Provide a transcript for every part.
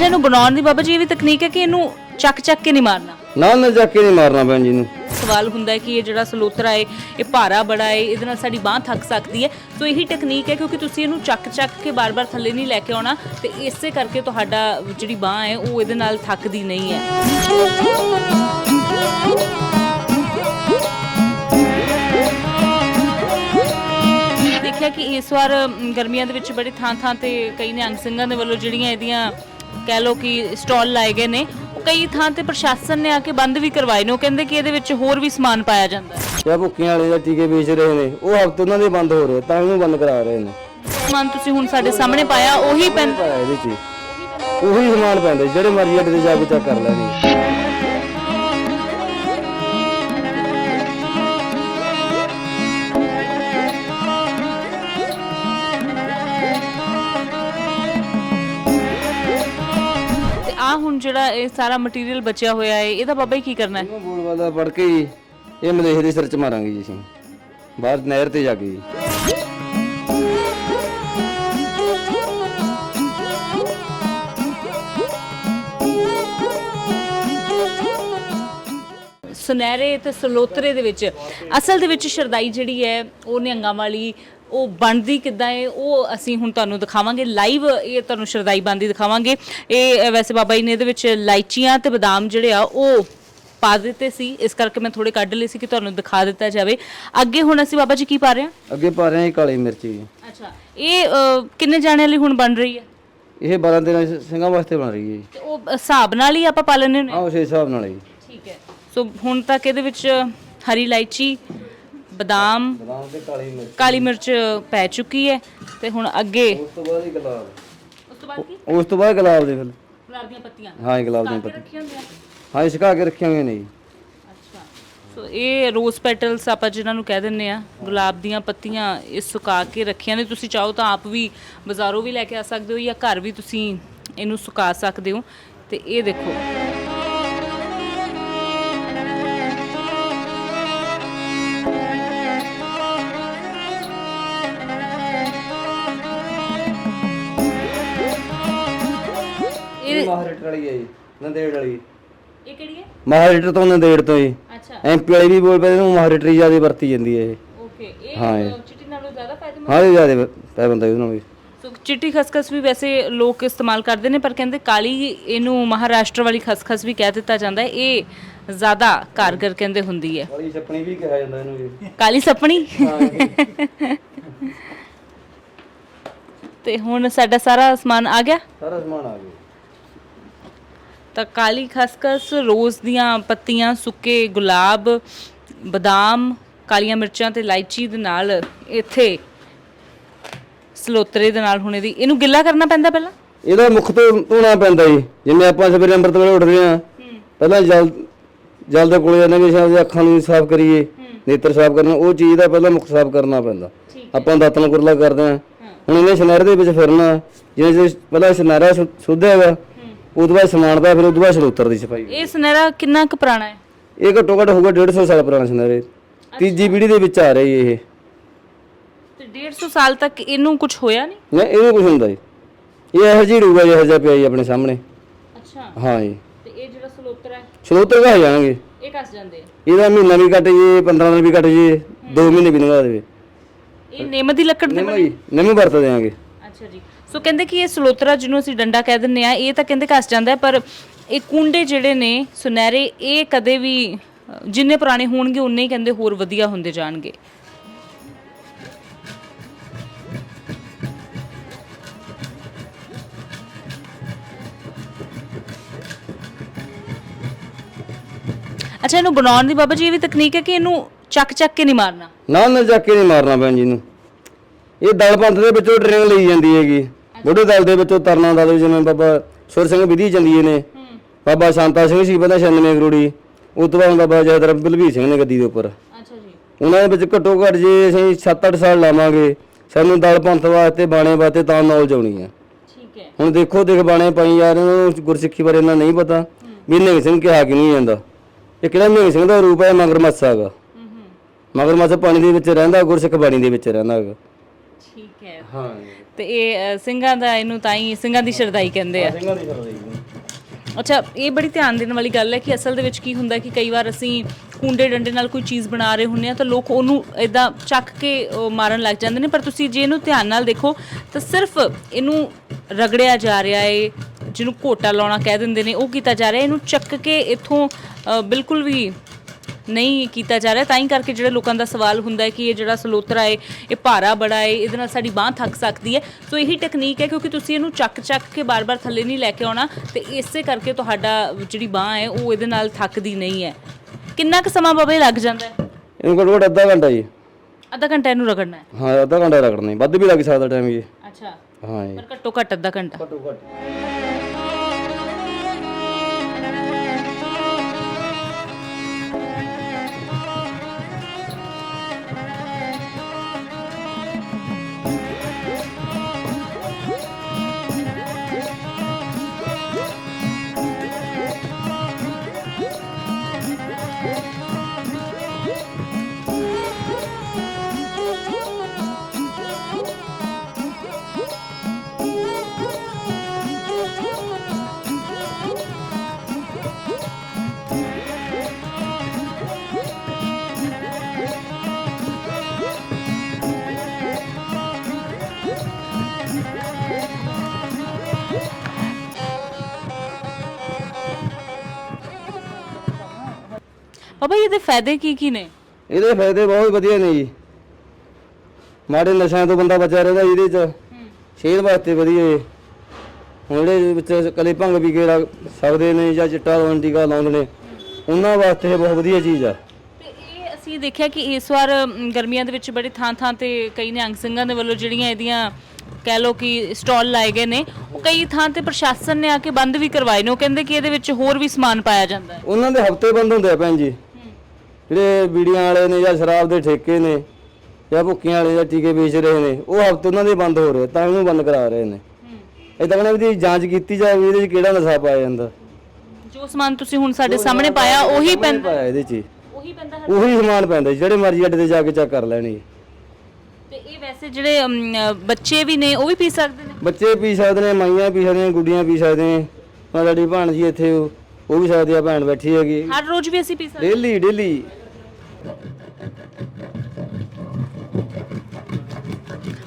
ਅੱਛਾ ਇਹਨੂੰ ਬਣਾਉਣ ਦੀ ਬਾਬਾ ਜੀ ਇਹ ਵੀ ਤਕਨੀਕ ਹੈ ਕਿ ਇਹਨੂੰ ਚੱਕ ਚੱਕ ਕੇ ਨਹੀਂ ਮਾਰਨਾ? ਨਾ ਨਾ ਜਾ ਕੇ ਨਹੀਂ ਮਾਰਨਾ ਭੈਣ ਜੀ ਨੂੰ। ਸਵਾਲ ਹੁੰਦਾ ਹੈ ਕਿ ਇਹ ਜਿਹੜਾ ਸਲੋਤਰਾ ਹੈ ਇਹ ਭਾਰਾ ਬੜਾ ਹੈ ਇਹਦੇ ਨਾਲ ਸਾਡੀ ਬਾਹ ਥੱਕ ਸਕਦੀ ਹੈ। ਸੋ ਇਹੀ ਟੈਕਨੀਕ ਹੈ ਕਿਉਂਕਿ ਤੁਸੀਂ ਇਹਨੂੰ ਚੱਕ ਚੱਕ ਕੇ ਬਾਰ-ਬਾਰ ਥੱਲੇ ਨਹੀਂ ਲੈ ਕੇ ਆਉਣਾ ਤੇ ਇਸੇ ਕਰਕੇ ਤੁਹਾਡਾ ਜਿਹੜੀ ਬਾਹ ਹੈ ਉਹ ਇਹਦੇ ਨਾਲ ਥੱਕਦੀ ਨਹੀਂ ਹੈ। ਦੇਖਿਆ ਕਿ ਇਸ ਵਾਰ ਅਮ, ਗਰਮੀਆਂ ਦੇ ਵਿੱਚ ਬੜੇ ਥਾਂ ਥਾਂ ਤੇ ਕਈ ਨਿਹੰਗ ਸਿੰਘਾਂ ਦੇ ਵੱਲੋਂ ਜਿਹੜੀਆਂ ਇਹਦੀਆਂ ਕਹਿ ਲਓ ਕਿ ਸਟਾਲ ਲਾਏ ਗਏ ਨੇ। ਉਹ ਕਈ ਥਾਂ ਤੇ ਪ੍ਰਸ਼ਾਸਨ ਨੇ ਆ ਕੇ ਬੰਦ ਵੀ ਕਰਵਾਏ ਨੇ। ਉਹ ਕਹਿੰਦੇ ਕਿ ਇਹਦੇ ਵਿੱਚ ਹੋਰ ਵੀ ਸਮਾਨ ਪਾਇਆ ਜਾਂਦਾ ਹੈ। ਜਾਂ ਭੁੱਕੀਆਂ ਵਾਲੇ ਜਾਂ ਟੀਕੇ ਵੇਚ ਰਹੇ ਨੇ। ਉਹ ਹਫ਼ਤੇ ਉਹਨਾਂ ਦੇ ਬੰਦ ਹੋ ਰਹੇ ਤਾਂ ਇਹਨੂੰ ਬੰਦ ਕਰਾ ਰਹੇ ਨੇ। ਸਮਾਨ ਤੁਸੀਂ ਹੁਣ ਸਾਡੇ ਸਾਹਮਣੇ ਪਾਇਆ ਉਹੀ ਪੈਨ ਪਾਇਆ ਇਹਦੇ 'ਚ ਹੀ। ਉਹੀ ਸਮਾਨ ਪੈਂਦਾ ਜਿਹੜੇ ਮਰਜ਼ੀ ਅੱਡੇ ਤੇ ਜਾ ਕੇ ਚੈੱਕ ਕਰ ਲੈਣੀ। ਜਿਹੜਾ ਇਹ ਸਾਰਾ ਮਟੀਰੀਅਲ ਬਚਿਆ ਹੋਇਆ ਹੈ ਇਹਦਾ ਬਾਬਾ ਜੀ ਕੀ ਕਰਨਾ ਹੈ? ਇਹਨੂੰ ਬੋਲ ਵਾਲਾ ਪੜ ਕੇ ਹੀ ਇਹ ਮਲੇਹ ਦੇ ਸਿਰ 'ਚ ਮਾਰਾਂਗੇ ਜੀ ਅਸੀਂ। ਬਾਹਰ ਨਹਿਰ ਤੇ ਜਾ ਕੇ ਜੀ। ਸੁਨਹਿਰੇ ਤੇ ਸਲੋਤਰੇ ਦੇ ਵਿੱਚ ਅਸਲ ਦੇ ਵਿੱਚ ਸ਼ਰਦਾਈ ਜਿਹੜੀ ਹੈ ਉਹ ਨਿਹੰਗਾਂ ਵਾਲੀ ਉਹ ਬਣਦੀ ਕਿੱਦਾਂ ਹੈ ਉਹ ਅਸੀਂ ਹੁਣ ਤੁਹਾਨੂੰ ਦਿਖਾਵਾਂਗੇ ਲਾਈਵ ਇਹ ਤੁਹਾਨੂੰ ਸ਼ਰਦਾਈ ਬਣਦੀ ਦਿਖਾਵਾਂਗੇ। ਇਹ ਵੈਸੇ ਬਾਬਾ ਜੀ ਨੇ ਇਹਦੇ ਵਿੱਚ ਇਲਾਇਚੀਆਂ ਤੇ ਬਦਾਮ ਜਿਹੜੇ ਆ ਉਹ ਪਾ ਦਿੱਤੇ ਸੀ। ਇਸ ਕਰਕੇ ਮੈਂ ਥੋੜੇ ਕੱਢ ਲਏ ਸੀ ਕਿ ਤੁਹਾਨੂੰ ਦਿਖਾ ਦਿੱਤਾ ਜਾਵੇ। ਅੱਗੇ ਹੁਣ ਅਸੀਂ ਬਾਬਾ ਜੀ ਕੀ ਪਾ ਰਹੇ ਹਾਂ? ਅੱਗੇ ਪਾ ਰਹੇ ਹਾਂ ਜੀ ਕਾਲੀ ਮਿਰਚ ਅੱਛਾ ਇਹ ਅ, ਕਿੰਨੇ ਜਾਣਿਆਂ ਲਈ ਹੁਣ ਬਣ ਰਹੀ ਹੈ? ਇਹ 12 13 ਸਿੰਘਾਂ ਵਾਸਤੇ ਬਣ ਰਹੀ ਹੈ ਜੀ। ਤੇ ਉਹ ਹਿਸਾਬ ਨਾਲ ਹੀ ਆਪਾਂ ਪਾ ਹੁੰਦੇ ਹਾਂ? ਆਹ ਉਸੇ ਹਿਸਾਬ ਨਾਲ ਜੀ ਠੀਕ ਹੈ। ਸੋ ਹੁਣ ਤੱਕ ਇਹਦੇ ਵਿੱਚ ਹਰੀ ਇਲਾਇਚੀ ਬਦਾਮ ਬਦਾਮ ਤੇ ਕਾਲੀ ਮਿਰਚ। ਕਾਲੀ ਮਿਰਚ ਪੈ ਚੁੱਕੀ ਹੈ ਤੇ ਹੁਣ ਅੱਗੇ ਉਸ ਤੋਂ ਬਾਅਦ ਹੀ ਗੁਲਾਬ। ਉਸ ਤੋਂ ਬਾਅਦ ਕੀ? ਉਸ ਤੋਂ ਬਾਅਦ ਗੁਲਾਬ ਦੇ ਫੁੱਲ ਗੁਲਾਬ ਦੀਆਂ ਪੱਤੀਆਂ। ਹਾਂ ਜੀ ਗੁਲਾਬ ਦੀਆਂ ਪੱਤੀਆਂ। ਰੱਖੀਆਂ ਹੁੰਦੀਆਂ? ਹਾਂ ਜੀ ਸੁਕਾ ਕੇ ਰੱਖੀਆਂ ਹੋਈਆਂ ਨੇ ਜੀ। ਅੱਛਾ। ਸੋ ਇਹ ਰੋਜ਼ ਪੈਟਲਸ ਆਪਾਂ ਜਿਨ੍ਹਾਂ ਨੂੰ ਕਹਿ ਦਿੰਨੇ ਆ ਗੁਲਾਬ ਦੀਆਂ ਪੱਤੀਆਂ ਇਹ ਸੁਕਾ ਕੇ ਰੱਖੀਆਂ ਨੇ। ਤੁਸੀਂ ਚਾਹੋ ਤਾਂ ਆਪ ਵੀ ਬਾਜ਼ਾਰੋਂ ਵੀ ਲੈ ਕੇ ਆ ਸਕਦੇ ਹੋ ਜਾਂ ਘਰ ਵੀ ਤੁਸੀਂ ਇਹਨੂੰ ਸੁਕਾ ਸਕਦੇ ਹੋ। ਤੇ ਇਹ ਦੇਖੋ। ਮਹਾਰਾਸ਼ਟਰ ਵਾਲੀ ਹੈ ਜੀ ਨੰਦੇੜ ਵਾਲੀ। ਇਹ ਕਿਹੜੀ ਹੈ? ਮਹਾਰਾਸ਼ਟਰ ਤੋਂ ਨੰਦੇੜ ਤੋਂ ਜੀ। ਅੱਛਾ। ਐਮਪੀ ਵਾਲੀ ਵੀ ਬੋਲ ਪਏ ਮਹਾਰਾਸ਼ਟਰੀ ਜ਼ਿਆਦਾ ਵਰਤੀ ਜਾਂਦੀ ਹੈ ਇਹ। ਓਕੇ ਇਹ ਹਾਂ ਇਹ। ਅ, ਚਿੱਟੀ ਨਾਲੋਂ ਜ਼ਿਆਦਾ ਫਾਇਦੇਮੰਦ ਹਾਂ ਇਹ ਜ਼ਿਆਦਾ ਪੈ ਬੰਦਾ ਇਹਦੇ ਨਾਲ ਵੀ। ਸੋ ਚਿੱਟੀ ਖਸਖਸ ਵੀ ਵੈਸੇ ਲੋਕ ਇਸਤੇਮਾਲ ਕਰਦੇ ਨੇ ਪਰ ਕਹਿੰਦੇ ਕਾਲੀ ਇਹਨੂੰ ਮਹਾਰਾਸ਼ਟਰ ਵਾਲੀ ਖਸਖਸ ਵੀ ਕਹਿ ਦਿੱਤਾ ਜਾਂਦਾ ਹੈ। ਇਹ ਜ਼ਿਆਦਾ ਕਾਰਗਰ ਕਹਿੰਦੇ ਹੁੰਦੀ ਹੈ। ਵਾਲੀ ਛੱਪਣੀ ਵੀ ਕਿਹਾ ਜਾਂਦਾ ਇਹਨੂੰ ਜੀ ਕਾਲੀ ਸੱਪਣੀ? ਤੇ ਹੁਣ ਸਾਡਾ ਸਾਰਾ ਸਮਾਨ ਆ ਗਿਆ? ਸਾਰਾ ਸਮਾਨ ਆ ਗਿਆ। ਤਾਂ ਕਾਲੀ ਖਸਖਸ ਰੋਜ਼ ਦੀਆਂ ਪੱਤੀਆਂ ਸੁੱਕੇ ਗੁਲਾਬ ਬਦਾਮ ਕਾਲੀਆਂ ਮਿਰਚਾਂ ਤੇ ਇਲਾਇਚੀ ਦੇ ਨਾਲ ਇੱਥੇ ਸਲੋਤਰੇ ਦੇ ਨਾਲ ਹੁਣ ਇਹਦੀ ਇਹਨੂੰ ਗਿੱਲਾ ਕਰਨਾ ਪੈਂਦਾ ਪਹਿਲਾਂ? ਇਹਦਾ ਮੁੱਖ ਤੋਂ ਧੋਣਾ ਪੈਂਦਾ ਜੀ। ਜਿਵੇਂ ਆਪਾਂ ਸਵੇਰੇ ਅੰਮ੍ਰਿਤ ਵੇਲੇ ਉੱਠਦੇ ਆ ਪਹਿਲਾਂ ਜਲ ਜਲ ਦੇ ਕੋਲੇ ਜਾਂਦੇ ਵੀ ਸ਼ਾਇਦ ਅੱਖਾਂ ਨੂੰ ਸਾਫ਼ ਕਰੀਏ ਨੇਤਰ ਸਾਫ਼ ਕਰਨਾ ਉਹ ਚੀਜ਼ ਦਾ ਪਹਿਲਾਂ ਮੁੱਖ ਸਾਫ਼ ਕਰਨਾ ਪੈਂਦਾ। ਆਪਾਂ ਦਾਤਨ ਕੁਰਲਾ ਕਰਦੇ ਆ ਹੁਣ ਇਹਨੇ ਸ਼ਨਹਿਰ ਦੇ ਵਿੱਚ ਫਿਰਨਾ ਜਿਵੇਂ ਪਹਿਲਾਂ ਸ਼ਨਹਿਰਾ ਸੁੱਧਿਆ ਹੈਗਾ ਉਦੋਂ ਬਾਅਦ ਸਮਾਨ ਦਾ ਫਿਰ ਉਦੋਂ ਬਾਅਦ ਸਰੂਤਰ ਦੀ ਸਫ਼ਾਈ। ਇਹ ਸੁਨਹਿਰਾ ਕਿੰਨਾ ਕੁ ਪੁਰਾਣਾ ਹੈ? ਇਹ ਘੱਟੋ ਘੱਟ ਹੋਊਗਾ 150 ਸਾਲ ਪੁਰਾਣਾ ਸ਼ਨਹਿਰੇ ਤੀਜੀ ਪੀੜ੍ਹੀ ਦੇ ਵਿੱਚ ਆ ਰਹੀ ਇਹ। ਤੇ 150 ਸਾਲ ਤੱਕ ਇਹਨੂੰ ਕੁਝ ਹੋਇਆ ਨਹੀਂ? ਨਾ ਇਹਨੂੰ ਕੁਝ ਹੁੰਦਾ ਜੀ। ਇਹ ਇਹੋ ਜਿਹੀ ਰੂਗਾ ਜਿਹੋ ਜਿਹਾ ਪਿਆ ਜੀ ਆਪਣੇ ਸਾਹਮਣੇ। ਅੱਛਾ। ਹਾਂ ਜੀ। ਤੇ ਇਹ ਜਿਹੜਾ ਸਲੋਤਰਾ ਹੈ? ਸਰੂਤਰ ਘਾ ਜਾਣਗੇ। ਇਹ ਕੱਸ ਜਾਂਦੇ ਆ? ਇਹਦਾ ਮਹੀਨਾ ਵੀ ਕੱਟ ਜੇ 15 ਦਿਨ ਵੀ ਕੱਟ ਜੇ 2 ਮਹੀਨੇ ਵੀ ਲੰਘਾ ਦੇਵੇ। ਇਹ ਨਿੰਮ ਦੀ ਲੱਕੜ ਦੇ ਨਿੰਮ ਜੀ ਨਿੰਮ ਵਰਤ ਦੇਾਂਗੇ ਅੱਛਾ ਜੀ। ਸੋ ਕਹਿੰਦੇ ਕਿ ਇਹ ਸਲੋਤਰਾ ਜਿਹਨੂੰ ਅਸੀਂ ਡੰਡਾ ਕਹਿ ਦਿੰਨੇ ਆ ਇਹ ਤਾਂ ਕਹਿੰਦੇ ਕੱਸ ਜਾਂਦਾ ਪਰ ਇਹ ਕੁੰਡੇ ਜਿਹੜੇ ਨੇ ਸੁਨਹਿਰੇ, ਇਹ ਕਦੇ ਵੀ, ਜਿੰਨੇ ਪੁਰਾਣੇ ਹੋਣਗੇ, ਉਨੇ ਹੀ ਕਹਿੰਦੇ ਹੋਰ ਵਧੀਆ ਹੁੰਦੇ ਜਾਣਗੇ। ਅੱਛਾ, ਇਹਨੂੰ ਬਣਾਉਣ ਦੀ ਬਾਬਾ ਜੀ ਇਹ ਵੀ ਤਕਨੀਕ ਹੈ ਕਿ ਇਹਨੂੰ ਚੱਕ ਚੱਕ ਕੇ ਨਹੀਂ ਮਾਰਨਾ? ਨਾ ਨਾ ਜਾ ਕੇ ਨਹੀਂ ਮਾਰਨਾ ਭੈਣ ਜੀ ਨੂੰ ਇਹ ਦਲ ਪੰਥ ਦੇ ਵਿੱਚੋਂ ਟ੍ਰੇਨਿੰਗ ਲਈ ਜਾਂਦੀ ਹੈਗੀ। ਬੁੱਢੇ ਦਲ ਦੇ ਵਿੱਚੋਂ ਤਰਨਾ ਦਲ ਜਿਵੇਂ ਬਾਬਾ ਸੁਰ ਸਿੰਘ ਵਿਧੀ ਚੰਦੀਏ ਨੇ ਬਾਬਾ ਸ਼ਾਂਤਾ ਸਿੰਘ ਸੀ ਪਹਿਲਾਂ 96 ਕਰੋੜੀ ਉਸ ਤੋਂ ਬਾਅਦ ਬਾਬਾ ਜੈਦਰ ਬਲਵੀਰ ਸਿੰਘ ਨੇ ਗੱਦੀ ਦੇ ਉੱਪਰ। ਅੱਛਾ ਜੀ। ਉਹਨਾਂ ਦੇ ਵਿੱਚ ਘੱਟੋ ਘੱਟ ਜੇ ਅਸੀਂ 7-8 ਸਾਲ ਲਾਵਾਂਗੇ ਸਾਨੂੰ ਦਲ ਪੰਥ ਵਾਸਤੇ ਬਾਣੇ ਵਾਸਤੇ ਤਾਂ ਨੌਲੇਜ ਆਉਣੀ ਹੈ। ਠੀਕ ਹੈ। ਹੁਣ ਦੇਖੋ ਦੇਖ ਬਾਣੇ ਪਾਈ ਜਾ ਰਹੇ ਨੇ ਉਹਨੂੰ ਗੁਰਸਿੱਖੀ ਬਾਰੇ ਇੰਨਾ ਨਹੀਂ ਪਤਾ। ਵੀ ਨਿਹੰਗ ਸਿੰਘ ਕਿਹਾ ਕਿ ਨਹੀਂ ਜਾਂਦਾ। ਇਹ ਕਿਹੜਾ ਨਿਹੰਗ ਸਿੰਘ ਦਾ ਰੂਪ ਹੈ? ਮਗਰਮੱਛ ਹੈਗਾ। ਮਗਰਮੱਛ ਪਾਣੀ ਦੇ ਵਿੱਚ ਰਹਿੰਦਾ ਗੁਰਸਿੱਖ ਬਾਣੀ ਦੇ ਵਿੱਚ ਰਹਿੰਦਾ ਹੈਗਾ। ਠੀਕ ਹੈ। ਹਾਂ ਤੇ ਇਹ ਅ, ਸਿੰਘਾਂ ਦਾ ਇਹਨੂੰ ਤਾਂ ਹੀ ਸਿੰਘਾਂ ਦੀ ਸ਼ਰਦਾਈ ਕਹਿੰਦੇ ਆ। ਸਿੰਘਾਂ ਦੀ ਸਰਦਾਈ ਅੱਛਾ ਇਹ ਬੜੀ ਧਿਆਨ ਦੇਣ ਵਾਲੀ ਗੱਲ ਹੈ ਕਿ ਅਸਲ ਦੇ ਵਿੱਚ ਕੀ ਹੁੰਦਾ ਕਿ ਕਈ ਵਾਰ ਅਸੀਂ ਕੁੰਡੇ ਡੰਡੇ ਨਾਲ ਕੋਈ ਚੀਜ਼ ਬਣਾ ਰਹੇ ਹੁੰਨੇ ਆ ਤਾਂ ਲੋਕ ਉਹਨੂੰ ਇਦਾਂ ਚੱਕ ਕੇ ਉਹ ਮਾਰਨ ਲੱਗ ਜਾਂਦੇ ਨੇ। ਪਰ ਤੁਸੀਂ ਜੇ ਇਹਨੂੰ ਧਿਆਨ ਨਾਲ ਦੇਖੋ ਤਾਂ ਸਿਰਫ ਇਹਨੂੰ ਰਗੜਿਆ ਜਾ ਰਿਹਾ ਏ ਜਿਹਨੂੰ ਘੋਟਾ ਲਾਉਣਾ ਕਹਿ ਦਿੰਦੇ ਨੇ ਉਹ ਕੀਤਾ ਜਾ ਰਿਹਾ। ਇਹਨੂੰ ਚੱਕ ਕੇ ਇੱਥੋਂ ਅ, ਬਿਲਕੁਲ ਵੀ ਨਹੀਂ ਕੀਤਾ ਜਾ ਰਿਹਾ। ਤਾਂ ਹੀ ਕਰਕੇ ਜਿਹੜੇ ਲੋਕਾਂ ਦਾ ਸਵਾਲ ਹੁੰਦਾ ਹੈ ਕਿ ਇਹ ਜਿਹੜਾ ਸਲੋਤਰਾ ਹੈ ਇਹ ਭਾਰਾ ਬੜਾ ਹੈ ਇਹਦੇ ਨਾਲ ਸਾਡੀ ਬਾਹ ਥੱਕ ਸਕਦੀ ਹੈ। ਸੋ ਇਹੀ ਟੈਕਨੀਕ ਹੈ ਕਿਉਂਕਿ ਤੁਸੀਂ ਇਹਨੂੰ ਚੱਕ ਚੱਕ ਕੇ ਬਾਰ-ਬਾਰ ਥੱਲੇ ਨਹੀਂ ਲੈ ਕੇ ਆਉਣਾ। ਤੇ ਇਸੇ ਕਰਕੇ ਤੁਹਾਡਾ ਜਿਹੜੀ ਬਾਹ ਹੈ ਉਹ ਇਹਦੇ ਨਾਲ ਥੱਕਦੀ ਨਹੀਂ ਹੈ। ਕਿੰਨਾ ਕੁ ਸਮਾਂ ਬਾਬਾ ਲੱਗ ਜਾਂਦਾ ਹੈ? ਇਹਨੂੰ ਘੱਟੋ ਘੱਟ ਅੱਧਾ ਘੰਟਾ ਜੀ। ਅੱਧਾ ਘੰਟਾ ਇਹਨੂੰ ਰਗੜਨਾ ਹੈ? ਹਾਂ ਅੱਧਾ ਘੰਟਾ ਰਗੜਨਾ ਜੀ ਵੱਧ ਵੀ ਲੱਗ ਸਕਦਾ ਟਾਈਮ ਜੀ। ਅੱਛਾ। ਹਾਂ ਜੀ। ਪਰ ਘੱਟੋ ਘੱਟ ਅੱਧਾ ਘੰਟਾ। ਘੱਟੋ ਘੱਟ। ਬਾਬਾ ਜੀ ਇਹਦੇ ਫਾਇਦੇ ਕੀ ਕੀ ਨੇ? ਇਹਦੇ ਫਾਇਦੇ ਬਹੁਤ ਵਧੀਆ ਨੇ ਜੀ। ਮਾੜੇ ਨਸ਼ਿਆਂ ਤੋਂ ਬੰਦਾ ਬਚਿਆ ਰਹਿੰਦਾ ਇਹਦੇ ਚ। ਸਿਹਤ ਵਾਸਤੇ ਵਧੀਆ ਜੀ। ਹੁਣ ਜਿਹੜੇ ਵਿੱਚ ਕਲੇ ਭੰਗ ਵੀ ਕੇ ਰੱਖ ਸਕਦੇ ਨੇ ਜਾਂ ਚਿੱਟਾ ਲਾਉਣ ਟੀਕਾ ਲਾਉਂਦੇ ਨੇ ਉਹਨਾਂ ਵਾਸਤੇ ਇਹ ਬਹੁਤ ਵਧੀਆ ਚੀਜ਼ ਆ। ਤੇ ਇਹ ਅਸੀਂ ਦੇਖਿਆ ਕਿ ਇਸ ਵਾਰ ਅਮ, ਗਰਮੀਆਂ ਦੇ ਵਿੱਚ ਬੜੇ ਥਾਂ ਥਾਂ ਤੇ ਕਈ ਨਿਹੰਗ ਸਿੰਘਾਂ ਦੇ ਵੱਲੋਂ ਜਿਹੜੀਆਂ ਇਹਦੀਆਂ ਕਹਿ ਲੋ ਕਿ ਸਟਾਲ ਲਾਏ ਗਏ ਨੇ ਉਹ ਕਈ ਥਾਂ ਤੇ ਪ੍ਰਸ਼ਾਸਨ ਨੇ ਆ ਕੇ ਬੰਦ ਵੀ ਕਰਵਾਏ ਨੇ। ਉਹ ਕਹਿੰਦੇ ਕਿ ਇਹਦੇ ਵਿੱਚ ਹੋਰ ਵੀ ਸਮਾਨ ਪਾਇਆ ਜਾਂਦਾ ਹੈ। ਉਹਨਾਂ ਦੇ ਹਫ਼ਤੇ ਬੰਦ ਹੁੰਦੇ ਆ ਭੈਣ ਜੀ। ਜਿਹੜੇ ਬੀੜੀਆਂ ਵਾਲੇ ਨੇ ਜਾਂ ਸ਼ਰਾਬ ਦੇ ਠੇਕੇ ਨੇ ਜਾਂ ਭੁੱਕੀਆਂ ਵਾਲੇ ਜਾਂ ਟੀਕੇ ਵੇਚ ਰਹੇ ਨੇ ਉਹ ਹਫ਼ਤੇ ਉਹਨਾਂ ਦੇ ਬੰਦ ਹੋ ਰਹੇ ਤਾਂ ਇਹਨੂੰ ਬੰਦ ਕਰਾ ਰਹੇ ਨੇ। ਇਦਾਂ ਕਹਿੰਦੇ ਵੀ ਜਾਂਚ ਕੀਤੀ ਜਾਵੇ ਵੀ ਇਹਦੇ ਚ ਕਿਹੜਾ ਨਸ਼ਾ ਪਾਇਆ ਜਾਂਦਾ। ਜੋ ਸਮਾਨ ਤੁਸੀਂ ਹੁਣ ਸਾਡੇ ਸਾਹਮਣੇ ਪਾਇਆ ਉਹੀ ਪੈਂਦਾ। ਪਾਇਆ ਇਹਦੇ ਚ ਹੀ। ਉਹੀ ਪੈਂਦਾ ਹੈ। ਉਹੀ ਸਮਾਨ ਪੈਂਦਾ ਜੀ, ਜਿਹੜੇ ਮਰਜ਼ੀ ਅੱਡੇ ਤੇ ਜਾ ਕੇ ਚੈੱਕ ਕਰ ਲੈਣੀ ਤੇ ਇਹ ਵੈਸੇ ਜਿਹੜੇ ਅਮ, ਬੱਚੇ ਵੀ ਨੇ ਉਹ ਵੀ ਪੀ ਸਕਦੇ ਨੇ? ਬੱਚੇ ਪੀ ਸਕਦੇ ਨੇ ਮਾਈਆਂ ਪੀ ਸਕਦੀਆਂ ਗੁੱਡੀਆਂ ਪੀ ਸਕਦੇ ਨੇ। ਮੈਂ ਸਾਡੀ ਭਾਣ ਜੀ ਇੱਥੇ ਉਹ ਉਹ ਵੀ ਸਕਦੀ ਆ ਭੈਣ ਬੈਠੀ ਹੈਗੀ। ਹਰ ਰੋਜ਼ ਵੀ ਅਸੀਂ ਪੀ ਸਕਦੇ ਡੇਲੀ ਡੇਲੀ।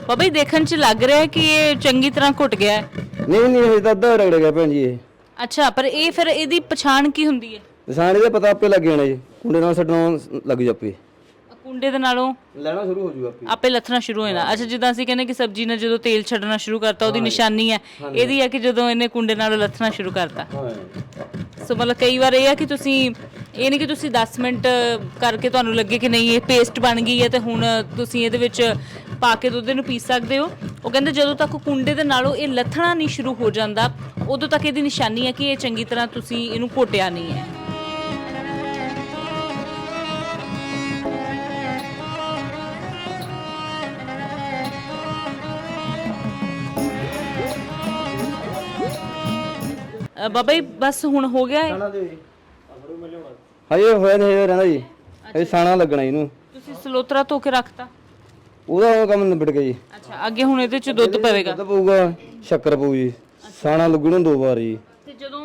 ਬਾਬਾ ਜੀ ਦੇਖਣ 'ਚ ਲੱਗ ਰਿਹਾ ਹੈ ਕਿ ਇਹ ਚੰਗੀ ਤਰ੍ਹਾਂ ਘੁੱਟ ਗਿਆ ਹੈ? ਨਹੀਂ ਨਹੀਂ ਇਹ ਤਾਂ ਅੱਧਾ ਰਗੜ ਗਿਆ ਭੈਣ ਜੀ ਇਹ। ਅੱਛਾ ਪਰ ਇਹ ਫਿਰ ਇਹਦੀ ਪਛਾਣ ਕੀ ਹੁੰਦੀ ਹੈ? ਨਿਸ਼ਾਨੇ ਦਾ ਪਤਾ ਆਪੇ ਲੱਗ ਜਾਣਾ ਜੀ। ਕੁੰਡੇ ਨਾਲ ਛੱਡਣਾ ਲੱਗ ਜਾਪੇ ਕੁੰਡੇ ਦੇ ਨਾਲੋਂ ਲੈਣਾ ਸ਼ੁਰੂ ਹੋ ਜੂ ਆਪੇ। ਆਪੇ ਲੱਥਣਾ ਸ਼ੁਰੂ ਹੋ ਜਾਣਾ। ਅੱਛਾ ਜਿੱਦਾਂ ਅਸੀਂ ਕਹਿੰਦੇ ਕਿ ਸਬਜ਼ੀ ਨੇ ਜਦੋਂ ਤੇਲ ਛੱਡਣਾ ਸ਼ੁਰੂ ਕਰਤਾ ਉਹਦੀ ਨਿਸ਼ਾਨੀ ਹੈ। ਇਹਦੀ ਹੈ ਕਿ ਜਦੋਂ ਇਹਨੇ ਕੁੰਡੇ ਨਾਲੋਂ ਲੱਥਣਾ ਸ਼ੁਰੂ ਕਰਤਾ। ਸੋ ਮਤਲਬ ਕਈ ਵਾਰ ਇਹ ਹੈ ਕਿ ਤੁਸੀਂ ਇਹ ਨਹੀਂ ਕਿ ਤੁਸੀਂ 10 ਮਿੰਟ ਕਰਕੇ ਤੁਹਾਨੂੰ ਲੱਗੇ ਕਿ ਨਹੀਂ ਇਹ ਪੇਸਟ ਬਣ ਗਈ ਹੈ ਤੇ ਹੁਣ ਤੁਸੀਂ ਇਹਦੇ ਵਿੱਚ ਪਾ ਕੇ ਦੁੱਧ ਨੂੰ ਪੀ ਸਕਦੇ ਹੋ। ਉਹ ਕਹਿੰਦੇ ਜਦੋਂ ਤੱਕ ਕੁੰਡੇ ਦੇ ਨਾਲੋਂ ਇਹ ਲੱਥਣਾ ਨਹੀਂ ਸ਼ੁਰੂ ਹੋ ਜਾਂਦਾ ਉਦੋਂ ਤੱਕ ਇਹਦੀ ਨਿਸ਼ਾਨੀ ਹੈ ਕਿ ਇਹ ਚੰਗੀ ਤਰ੍ਹਾਂ ਤੁਸੀਂ ਇਹਨੂੰ ਘੋਟਿਆ ਨਹੀਂ ਹੈ। ਅ, ਬਾਬਾ ਜੀ ਬਸ ਹੁਣ ਹੋ ਗਿਆ ਹੈ ਹਜੇ ਹੋਇਆ ਨਹੀਂ ਰਹਿੰਦਾ ਜੀ। ਇਹ ਸਾਣਾ ਲੱਗਣਾ ਇਹਨੂੰ। ਤੁਸੀਂ ਸਲੋਤਰਾ ਧੋ ਕੇ ਰੱਖਤਾ? ਉਹਦਾ ਉਹ ਕੰਮ ਨਿਬੜ ਗਿਆ ਜੀ। ਅੱਛਾ ਅੱਗੇ ਹੁਣ ਇਹਦੇ ਚ ਦੁੱਧ ਪਵੇਗਾ? ਦੁੱਧ ਪਊਗਾ ਸ਼ੱਕਰ ਪਊ ਜੀ। ਸਾਣਾ ਲੱਗੂ ਨੂੰ ਦੋ ਵਾਰ ਜੀ। ਤੇ ਜਦੋਂ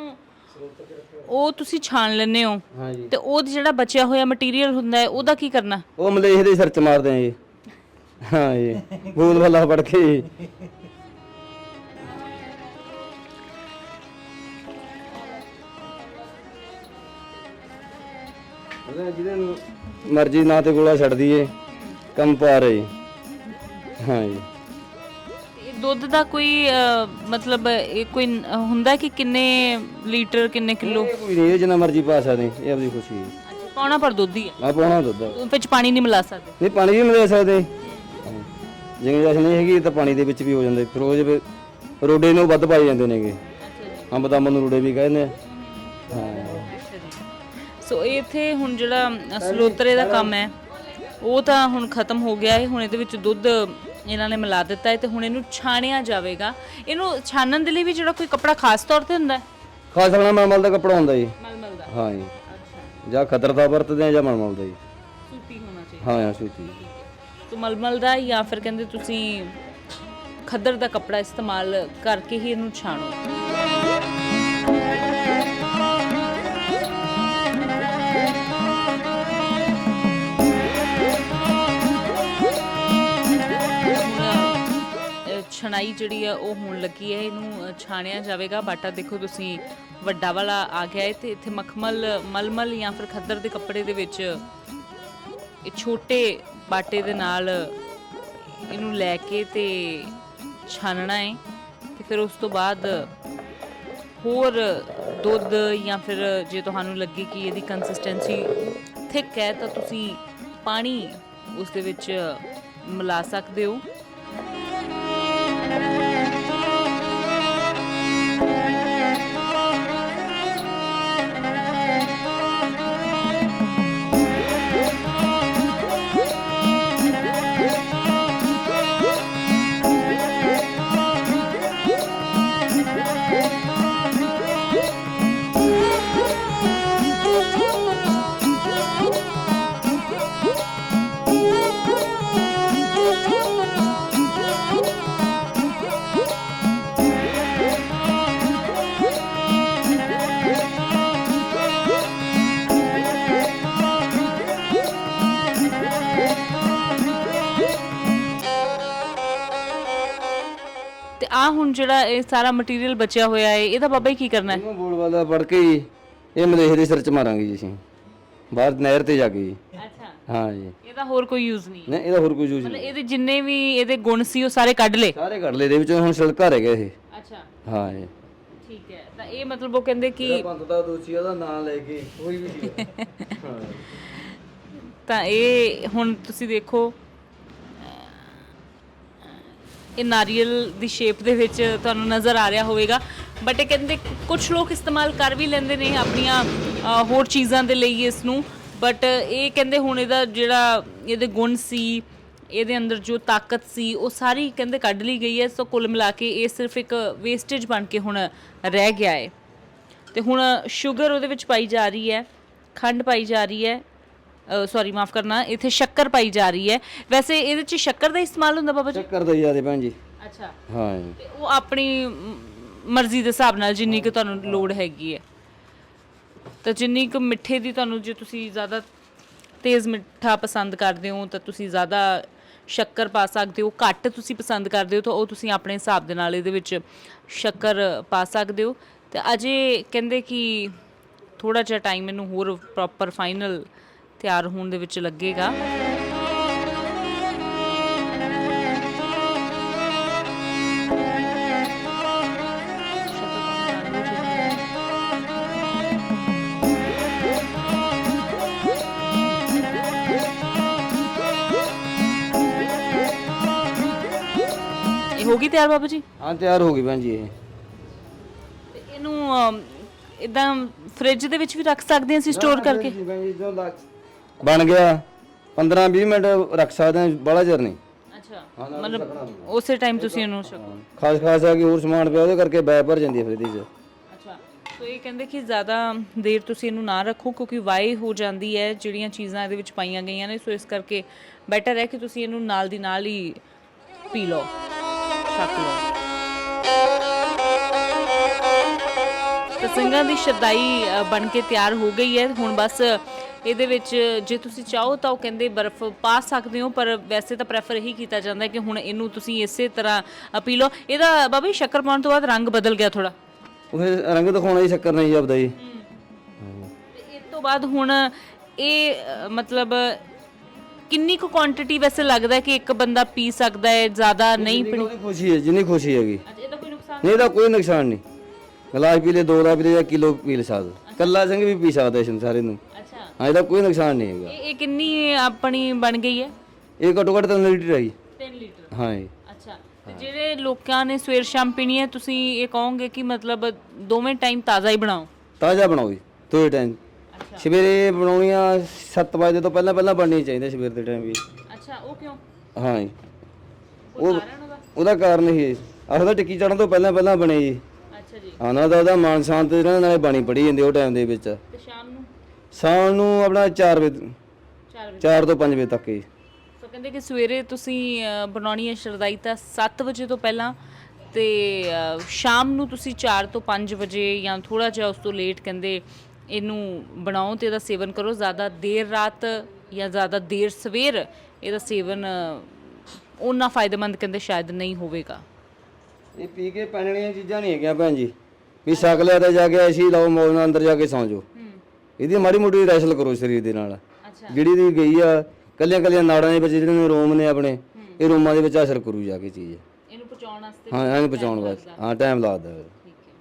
ਉਹ ਤੁਸੀਂ ਛਾਣ ਲੈਂਦੇ ਹੋ ਹਾਂ ਜੀ। ਤੇ ਉਹ ਜਿਹੜਾ ਬਚਿਆ ਹੋਇਆ ਮਟੀਰੀਅਲ ਹੁੰਦਾ ਹੈ ਉਹਦਾ ਕੀ ਕਰਨਾ? ਉਹ ਮਲੇਹ ਦੇ ਸਿਰ ਚ ਮਾਰਦੇ ਆ ਜੀ। ਹਾਂ ਜੀ। ਬੂੰਦ ਭੱਲਾ ਪੜ ਕੇ ਜੀ। ਉਹਦਾ ਜਿਹਦੇ ਨੂੰ ਮਰਜ਼ੀ ਨਾ ਤੇ ਗੋਲਾ ਛੱਡ ਦਈਏ ਕੰਮ ਪਾ ਰਹੇ ਹਾਂ ਜੀ। ਦੁੱਧ ਦਾ ਕੋਈ ਮਤਲਬ ਇਹ ਕੋਈ ਨ- ਹੁੰਦਾ ਕਿ ਕਿੰਨੇ ਲੀਟਰ ਕਿੰਨੇ ਕਿਲੋ? ਇਹ ਕੋਈ ਨਹੀਂ ਇਹ ਜਿੰਨਾ ਮਰਜ਼ੀ ਪਾ ਸਕਦੇ ਇਹ ਆਪਣੀ ਖੁਸ਼ੀ ਹੈ। ਪਾਉਣਾ ਪਰ ਦੁੱਧ ਹੀ ਹੈ? ਆ ਪਾਉਣਾ ਦੁੱਧ ਉਹ ਵਿੱਚ ਪਾਣੀ ਨਹੀਂ ਮਿਲਾ ਸਕਦੇ? ਨਹੀਂ ਪਾਣੀ ਵੀ ਮਿਲਾ ਸਕਦੇ। ਜਿਵੇਂ ਜੈਸੇ ਨਹੀਂ ਹੈਗੀ ਤਾਂ ਪਾਣੀ ਦੇ ਵਿੱਚ ਵੀ ਹੋ ਜਾਂਦੇ। ਫਿਰ ਉਹ ਜਿਵੇਂ ਰੋਡੇ ਨੂੰ ਵੱਧ ਪਾਈ ਜਾਂਦੇ ਨੇਗੇ। ਅੰਬ ਦਾ ਨੂੰ ਰੋਡੇ ਵੀ ਕਹਿੰਦੇ ਆ। ਹਾਂ। ਸੋ ਇਹ ਇੱਥੇ ਹੁਣ ਜਿਹੜਾ ਸਲੋਤਰੇ ਦਾ ਕੰਮ ਹੈ ਉਹ ਤਾਂ ਹੁਣ ਖਤਮ ਹੋ ਗਿਆ ਹੈ। ਹੁਣ ਇਹਦੇ ਵਿੱਚ ਦੁੱਧ ਇਹਨਾਂ ਨੇ ਮਿਲਾ ਦਿੱਤਾ ਹੈ ਤੇ ਹੁਣ ਇਹਨੂੰ ਛਾਣਿਆ ਜਾਵੇਗਾ। ਇਹਨੂੰ ਛਾਣਨ ਦੇ ਲਈ ਵੀ ਜਿਹੜਾ ਕੋਈ ਕੱਪੜਾ ਖਾਸ ਤੌਰ ਤੇ ਹੁੰਦਾ ਹੈ? ਖਾਸ ਆਪਣਾ ਮਲਮਲ ਦਾ ਕੱਪੜਾ ਹੁੰਦਾ ਜੀ। ਮਲਮਲ ਦਾ? ਹਾਂ ਜੀ। ਅੱਛਾ। ਜਾਂ ਖਤਰ ਦਾ ਵਰਤਦੇ ਆ ਜਾਂ ਮਲਮਲ ਦਾ ਜੀ। ਸੂਤੀ ਹੋਣਾ ਚਾਹੀਦਾ। ਹਾਂ ਹਾਂ ਸੂਤੀ। ਤੋ ਮਲਮਲ ਦਾ ਜਾਂ ਫਿਰ ਕਹਿੰਦੇ ਤੁਸੀਂ ਖੱਦਰ ਦਾ ਕੱਪੜਾ ਇਸਤੇਮਾਲ ਕਰਕੇ ਹੀ ਇਹਨੂੰ ਛਾਣੋ। ਛਣਾਈ ਜਿਹੜੀ ਆ ਉਹ ਹੋਣ ਲੱਗੀ ਹੈ, ਇਹਨੂੰ ਛਾਣਿਆ ਜਾਵੇਗਾ। ਬਾਟਾ ਦੇਖੋ ਤੁਸੀਂ, ਵੱਡਾ ਵਾਲਾ ਆ ਗਿਆ ਹੈ ਤੇ ਇੱਥੇ ਮਖਮਲ, ਮਲਮਲ ਜਾਂ ਫਿਰ ਖੱਦਰ ਦੇ ਕੱਪੜੇ ਦੇ ਵਿੱਚ ਇਹ ਛੋਟੇ ਬਾਟੇ ਦੇ ਨਾਲ ਇਹਨੂੰ ਲੈ ਕੇ ਤੇ ਛਾਨਣਾ ਹੈ। ਤੇ ਫਿਰ ਉਸ ਤੋਂ ਬਾਅਦ ਹੋਰ ਦੁੱਧ ਜਾਂ ਫਿਰ ਜੇ ਤੁਹਾਨੂੰ ਲੱਗੇ ਕਿ ਇਹਦੀ ਕੰਸਿਸਟੈਂਸੀ ਥਿਕ ਹੈ, ਤਾਂ ਤੁਸੀਂ ਪਾਣੀ ਉਸ ਦੇ ਵਿੱਚ ਮਿਲਾ ਸਕਦੇ ਹੋ। ਜਿਹੜਾ ਇਹ ਸਾਰਾ ਮਟੀਰੀਅਲ ਬਚਿਆ ਹੋਇਆ ਹੈ। ਇਹਦਾ ਬਾਬਾ ਜੀ ਕੀ ਕਰਨਾ ਹੈ? ਇਹਨੂੰ ਬੋਲ ਵਾਲਾ ਪੜ ਕੇ ਜੀ ਇਹ ਮਲੇਸ਼ ਦੇ ਸਿਰ ਚ ਮਾਰਾਂਗੇ ਜੀ ਅਸੀਂ। ਬਾਹਰ ਨਹਿਰ ਤੇ ਜਾ ਕੇ ਜੀ। ਅੱਛਾ। ਹਾਂ ਜੀ। ਇਹਦਾ ਹੋਰ ਕੋਈ ਯੂਜ਼ ਨਹੀਂ ਨਹੀਂ ਇਹਦਾ ਹੋਰ ਕੋਈ ਯੂਜ਼ ਮਤਲਬ ਨਹੀਂ। ਇਹਦੇ ਜਿੰਨੇ ਵੀ ਇਹਦੇ ਗੁਣ ਸੀ ਉਹ ਸਾਰੇ ਕੱਢ ਲਏ? ਸਾਰੇ ਕੱਢ ਲਏ ਦੇ ਵਿੱਚੋਂ ਹੁਣ ਛਿਲਕਾ ਰਹਿ ਗਿਆ ਇਹ। ਅੱਛਾ। ਹਾਂ ਜੀ। ਠੀਕ ਹੈ। ਤਾਂ ਇਹ ਮਤਲਬ ਉਹ ਕਹਿੰਦੇ ਕਿ ਪੰਤ ਦਾ ਦੋਸ਼ੀ ਉਹਦਾ ਨਾਂ ਲੈ ਕੇ ਕੋਈ ਵੀ ਤਾਂ ਇਹ ਹੁਣ ਤੁਸੀਂ ਦੇਖੋ ਇਹ ਨਾਰੀਅਲ ਦੀ ਸ਼ੇਪ ਦੇ ਵਿੱਚ ਤੁਹਾਨੂੰ ਨਜ਼ਰ ਆ ਰਿਹਾ ਹੋਵੇਗਾ। ਬਟ ਇਹ ਕਹਿੰਦੇ ਕੁਝ ਲੋਕ ਇਸਤੇਮਾਲ ਕਰ ਵੀ ਲੈਂਦੇ ਨੇ ਆਪਣੀਆਂ ਅ, ਹੋਰ ਚੀਜ਼ਾਂ ਦੇ ਲਈ ਇਸ ਨੂੰ ਬਟ ਇਹ ਕਹਿੰਦੇ ਹੁਣ ਇਹਦਾ ਜਿਹੜਾ ਇਹਦੇ ਗੁਣ ਸੀ ਇਹਦੇ ਅੰਦਰ ਜੋ ਤਾਕਤ ਸੀ ਉਹ ਸਾਰੀ ਕਹਿੰਦੇ ਕੱਢ ਲਈ ਗਈ ਹੈ। ਸੋ ਕੁੱਲ ਮਿਲਾ ਕੇ ਇਹ ਸਿਰਫ ਇੱਕ ਵੇਸਟੇਜ ਬਣ ਕੇ ਹੁਣ ਰਹਿ ਗਿਆ ਹੈ। ਤੇ ਹੁਣ ਸ਼ੂਗਰ ਉਹਦੇ ਵਿੱਚ ਪਾਈ ਜਾ ਰਹੀ ਹੈ ਖੰਡ ਪਾਈ ਜਾ ਰਹੀ ਹੈ। ਸੌਰੀ ਮਾਫ ਕਰਨਾ ਇੱਥੇ ਸ਼ੱਕਰ ਪਾਈ ਜਾ ਰਹੀ ਹੈ। ਵੈਸੇ ਇਹਦੇ ਚ ਸ਼ੱਕਰ ਦਾ ਇਸਤੇਮਾਲ ਹੁੰਦਾ ਬਾਬਾ ਜੀ? ਚੱਕਰ ਦਾ ਜਿਆਦੇ ਭੈਣ ਜੀ। ਅੱਛਾ। ਹਾਂ ਜੀ। ਤੇ ਉਹ ਆਪਣੀ ਮ, ਮਰਜ਼ੀ ਦੇ ਹਿਸਾਬ ਨਾਲ ਜਿੰਨੀ ਕੁ ਤੁਹਾਨੂੰ ਲੋੜ ਹੈਗੀ ਹੈ। ਤਾਂ ਜਿੰਨੀ ਕੁ ਮਿੱਠੇ ਦੀ ਤੁਹਾਨੂੰ ਜੇ ਤੁਸੀਂ ਜ਼ਿਆਦਾ ਤੇਜ਼ ਮਿੱਠਾ ਪਸੰਦ ਕਰਦੇ ਹੋ ਤਾਂ ਤੁਸੀਂ ਜ਼ਿਆਦਾ ਸ਼ੱਕਰ ਪਾ ਸਕਦੇ ਹੋ। ਘੱਟ ਤੁਸੀਂ ਪਸੰਦ ਕਰਦੇ ਹੋ ਤਾਂ ਉਹ ਤੁਸੀਂ ਆਪਣੇ ਹਿਸਾਬ ਦੇ ਨਾਲ ਇਹਦੇ ਵਿੱਚ ਸ਼ੱਕਰ ਪਾ ਸਕਦੇ ਹੋ। ਤੇ ਅਜੇ ਕਹਿੰਦੇ ਕਿ ਥੋੜਾ ਜਿਹਾ ਟਾਈਮ ਇਹਨੂੰ ਹੋਰ ਪ੍ਰੋਪਰ ਫਾਈਨਲ ਤਿਆਰ ਹੋਣ ਦੇ ਵਿੱਚ ਲੱਗੇਗਾ। ਇਹ ਹੋ ਗਈ ਤਿਆਰ ਬਾਬਾ ਜੀ? ਹਾਂ ਤਿਆਰ ਹੋ ਗਈ ਭੈਣ ਜੀ ਇਹ। ਤੇ ਇਹਨੂੰ ਇਦਾਂ ਫ੍ਰਿਜ ਦੇ ਵਿੱਚ ਵੀ ਰੱਖ ਸਕਦੇ ਹਾਂ ਅਸੀਂ ਸਟੋਰ ਕਰਕੇ? ਜੀ ਭੈਣ ਜੀ ਜੋ ਲੱਗ- ਬਣ ਗਿਆ। 15 20 ਮਿੰਟ ਰੱਖ ਸਕਦੇ ਹਾਂ ਬੜਾ ਚਿਰ ਨਹੀਂ। ਅੱਛਾ ਮਤਲਬ ਉਸੇ ਟਾਈਮ ਤੁਸੀਂ ਇਹਨੂੰ ਛਕੋ ਖਾਸ ਖਾਸ ਆ ਕਿ ਹੋਰ ਸਮਾਨ ਪਿਆ ਉਹਦੇ ਕਰਕੇ ਬੈ ਭਰ ਜਾਂਦੀ ਹੈ ਫਿਰ ਇਹਦੇ ਚ ਅੱਛਾ ਸੋ ਇਹ ਕਹਿੰਦੇ ਕਿ ਜ਼ਿਆਦਾ ਦੇਰ ਤੁਸੀਂ ਇਹਨੂੰ ਨਾ ਰੱਖੋ ਕਿਉਂਕਿ ਵਾਈ ਹੋ ਜਾਂਦੀ ਹੈ ਜਿਹੜੀਆਂ ਚੀਜ਼ਾਂ ਇਹਦੇ ਵਿੱਚ ਪਾਈਆਂ ਗਈਆਂ ਨੇ ਸੋ ਇਸ ਕਰਕੇ ਬੈਟਰ ਹੈ ਕਿ ਤੁਸੀਂ ਇਹਨੂੰ ਨਾਲ ਦੀ ਨਾਲ ਹੀ ਪੀ ਲਓ ਛਕ ਲਓ। ਤਾਂ ਸਿੰਘਾਂ ਦੀ ਸ਼ਰਦਾਈ ਬਣ ਕੇ ਤਿਆਰ ਹੋ ਗਈ ਹੈ। ਹੁਣ ਬਸ ਇਹਦੇ ਵਿੱਚ ਜੇ ਤੁਸੀਂ ਚਾਹੋ ਤਾਂ ਉਹ ਕਹਿੰਦੇ ਬਰਫ਼ ਪਾ ਸਕਦੇ ਹੋ ਪਰ ਵੈਸੇ ਤਾਂ ਪ੍ਰੈਫਰ ਇਹੀ ਕੀਤਾ ਜਾਂਦਾ ਕਿ ਹੁਣ ਇਹਨੂੰ ਤੁਸੀਂ ਇਸੇ ਤਰ੍ਹਾਂ ਪੀ ਲਓ। ਇਹਦਾ ਬਾਬਾ ਜੀ ਸ਼ੱਕਰ ਪਾਉਣ ਤੋਂ ਬਾਅਦ ਰੰਗ ਬਦਲ ਗਿਆ ਥੋੜਾ ਉਹ ਫਿਰ ਰੰਗ ਦਿਖਾਉਣਾ ਹੀ ਸ਼ੱਕਰ ਨਹੀਂ ਆਪਦਾ ਜੀ। ਤੇ ਇਸ ਤੋਂ ਬਾਅਦ ਹੁਣ ਇਹ ਅ, ਮਤਲਬ ਕਿੰਨੀ ਕੁ ਕੁਆਂਟੀਟੀ ਵੈਸੇ ਲੱਗਦਾ ਹੈ ਕਿ ਇੱਕ ਬੰਦਾ ਪੀ ਸਕਦਾ ਹੈ ਜ਼ਿਆਦਾ ਨਹੀਂ ਜਿੰਨੀ ਉਹਦੀ ਖੁਸ਼ੀ ਹੈ ਜਿੰਨੀ ਖੁਸ਼ੀ ਹੈਗੀ। ਅੱਛਾ ਇਹਦਾ ਕੋਈ ਨੁਕਸਾਨ ਨਹੀਂ ਇਹਦਾ ਕੋਈ ਨੁਕਸਾਨ ਨਹੀਂ। ਗਲਾਸ ਪੀ ਲੈ ਦੋ ਦਾ ਪੀ ਲੈ ਜਾਂ ਕਿਲੋ ਪੀ ਲੈ ਸਕਦਾ। ਕੱਲਾ ਸਿੰਘ ਵੀ ਪੀ ਸਕਦਾ ਇਸ ਨੂੰ ਸਾਰੇ ਨੂੰ। ਹਾਂ ਇਹਦਾ ਕੋਈ ਨੁਕਸਾਨ ਨਹੀਂ ਹੈਗਾ। ਇਹ ਇਹ ਕਿੰਨੀ ਆਪਣੀ ਬਣ ਗਈ ਹੈ? ਇਹ ਘੱਟੋ ਘੱਟ 3 ਲੀਟਰ ਹੈ ਜੀ। 3 ਲੀਟਰ। ਹਾਂ ਜੀ ਅੱਛਾ। ਤੇ ਜਿਹੜੇ ਲੋਕਾਂ ਨੇ ਸਵੇਰ ਸ਼ਾਮ ਪੀਣੀ ਹੈ ਤੁਸੀਂ ਇਹ ਕਹੋਗੇ ਕਿ ਮਤਲਬ ਦੋਵੇਂ ਟਾਈਮ ਤਾਜ਼ਾ ਹੀ ਬਣਾਓ? ਤਾਜ਼ਾ ਬਣਾਓ ਜੀ ਦੋ ਟਾਈਮ। ਅੱਛਾ। ਸਵੇਰੇ ਬਣਾਉਣੀ ਆ 7 ਵਜੇ ਤੋਂ ਪਹਿਲਾਂ ਪਹਿਲਾਂ ਬਣਨੀ ਚਾਹੀਦੀ ਸਵੇਰ ਦੇ ਟਾਈਮ ਵੀ। ਅੱਛਾ ਉਹ ਕਿਉਂ? ਹਾਂ ਜੀ ਕਾਰਨ ਉਹਦਾ? ਕਾਰਨ ਇਹ ਆਖਦਾ ਟਿੱਕੀ ਚੜਨ ਤੋਂ ਪਹਿਲਾਂ ਪਹਿਲਾਂ ਬਣੇ ਜੀ। ਅੱਛਾ ਜੀ। ਆਨਾ ਦਾ ਉਹਦਾ ਮਾਨ ਸ਼ਾਂਤ ਇਹਨਾਂ ਨਾਲੇ ਬਾਣੀ ਪੜੀ ਜਾਂਦੀ ਉਹ ਟਾਈਮ ਦੇ ਵਿੱਚ। ਤੇ ਸ਼ਾਮ ਨੂੰ ਸ਼ਾਮ ਨੂੰ ਆਪਣਾ 4 ਵਜੇ 4 ਵਜੇ 4 ਤੋਂ 5 ਵਜੇ ਤੱਕ ਜੀ। ਸੋ ਕਹਿੰਦੇ ਕਿ ਸਵੇਰੇ ਤੁਸੀਂ ਅ, ਬਣਾਉਣੀ ਹੈ ਸ਼ਰਦਾਈ ਤਾਂ 7 ਵਜੇ ਤੋਂ ਪਹਿਲਾਂ ਤੇ ਅ, ਸ਼ਾਮ ਨੂੰ ਤੁਸੀਂ 4 ਤੋਂ 5 ਵਜੇ ਜਾਂ ਥੋੜਾ ਜਿਹਾ ਉਸ ਤੋਂ ਲੇਟ ਕਹਿੰਦੇ ਇਹਨੂੰ ਬਣਾਓ ਤੇ ਇਹਦਾ ਸੇਵਨ ਕਰੋ। ਜ਼ਿਆਦਾ ਦੇਰ ਰਾਤ ਜਾਂ ਜ਼ਿਆਦਾ ਦੇਰ ਸਵੇਰ ਇਹਦਾ ਸੇਵਨ ਅ, ਓਨਾ ਫਾਇਦੇਮੰਦ ਕਹਿੰਦੇ ਸ਼ਾਇਦ ਨਹੀਂ ਹੋਵੇਗਾ। ਇਹ ਪੀ ਕੇ ਪੈਣ ਵਾਲੀਆਂ ਚੀਜ਼ਾਂ ਨਹੀਂ ਹੈਗੀਆਂ ਭੈਣ ਜੀ। ਵੀ ਛਕ ਲਿਆ ਤੇ ਜਾ ਕੇ ਐਸੀ ਲਾਓ ਮੌਜ ਨਾਲ ਅੰਦਰ ਜਾ ਕੇ ਸੌਂ ਜਾਓ। ਇਹਦੀ ਮਾੜੀ ਮੋਟੀ ਰੈਸਲ ਕਰੋ ਸਰੀਰ ਦੇ ਨਾਲ। ਜਿਹੜੀ ਦੀ ਗਈ ਆ ਕੱਲੀਆਂ ਕੱਲੀਆਂ ਨਾੜਾਂ ਦੇ ਵਿੱਚ ਜਿਹੜੇ ਨੇ ਰੋਮ ਨੇ ਆਪਣੇ ਇਹ ਰੋਮਾਂ ਦੇ ਵਿੱਚ ਅਸਰ ਕਰੂ ਜਾ ਕੇ ਚੀਜ਼। ਇਹਨੂੰ ਪਹੁੰਚਾਉਣ ਵਾਸਤੇ ਹਾਂ ਇਹਨੂੰ ਬਚਾਉਣ ਵਾਸਤੇ। ਹਾਂ ਟਾਈਮ ਲੱਗਦਾ ਹੈ